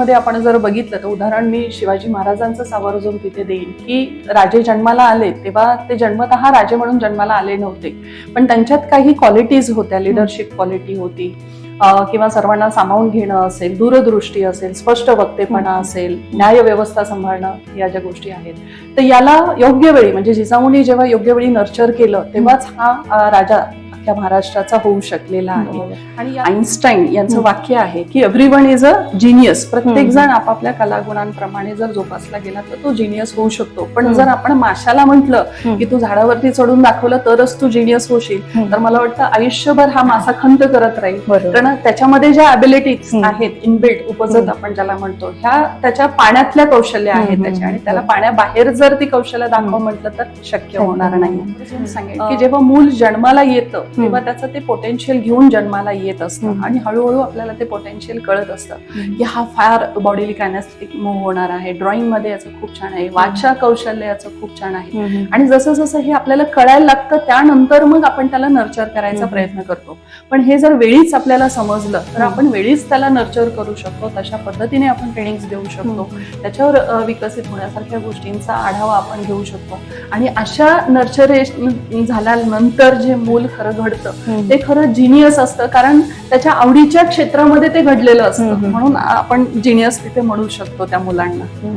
मध्ये आपण जर बघितलं तर उदाहरण मी शिवाजी महाराजांचं आवर्जून तिथे देईन की राजे जन्माला आले तेव्हा ते जन्मतः राजे म्हणून जन्माला आले नव्हते. पण त्यांच्यात काही क्वालिटीज होत्या लिडरशिप क्वालिटी होती. किंवा सर्वांना सामावून घेणं असेल दूरदृष्टी असेल स्पष्ट वक्तेपणा असेल न्याय व्यवस्था सांभाळणं या ज्या गोष्टी आहेत. तर याला योग्य वेळी म्हणजे जिजाऊनी जेव्हा योग्य वेळी नर्चर केलं तेव्हाच हा राजा अख्ख्या महाराष्ट्राचा होऊ शकलेला आहे आणि आईन्स्टाईन यांचं. वाक्य आहे की every one is a genius प्रत्येक. जण आपापल्या कलागुणांप्रमाणे जर जोपासला गेला तर तो जिनियस होऊ शकतो पण. जर आपण माशाला म्हंटल. की तू झाडावरती चढून दाखवलं तरच तू जिनियस होशील. तर मला वाटतं आयुष्यभर हा मासा खंत करत राहील कारण त्याच्यामध्ये ज्या अबिलिटीज. आहेत इनबिल्ट उपजत. आपण ज्याला म्हणतो ह्या त्याच्या पाण्यातल्या कौशल्य आहेत त्याच्या आणि त्याला. पाण्याबाहेर जर ती कौशल्य दाखव. म्हटलं तर शक्य होणार नाही. सांगेल की जेव्हा मूल जन्माला येतं तेव्हा त्याचं ते पोटेन्शियल घेऊन जन्माला येत असतं. आणि हळूहळू आपल्याला ते पोटेन्शियल कळत असतं. की हा फार बॉडीली कायनॅस्टिक मूव्ह होणार आहे. ड्रॉइंगमध्ये याचं खूप छान आहे. वाचा कौशल्य याचं खूप छान आहे. आणि जसं जसं हे आपल्याला कळायला लागतं त्यानंतर मग आपण त्याला नर्चर करायचा. प्रयत्न करतो. पण हे जर वेळीच आपल्याला समजलं तर. आपण वेळीच त्याला नर्चर करू शकतो. तशा पद्धतीने आपण ट्रेनिंग देऊ शकतो. त्याच्यावर विकसित होण्यासारख्या गोष्टींचा आढावा आपण घेऊ शकतो. आणि अशा नर्चरेशन झाल्यानंतर जे मूल खरं घडतं हम्म. ते खरं जिनियस असतं कारण त्याच्या आवडीच्या क्षेत्रामध्ये ते घडलेलं असतं. म्हणून आपण जिनियस तिथे म्हणू शकतो त्या मुलांना हम्म.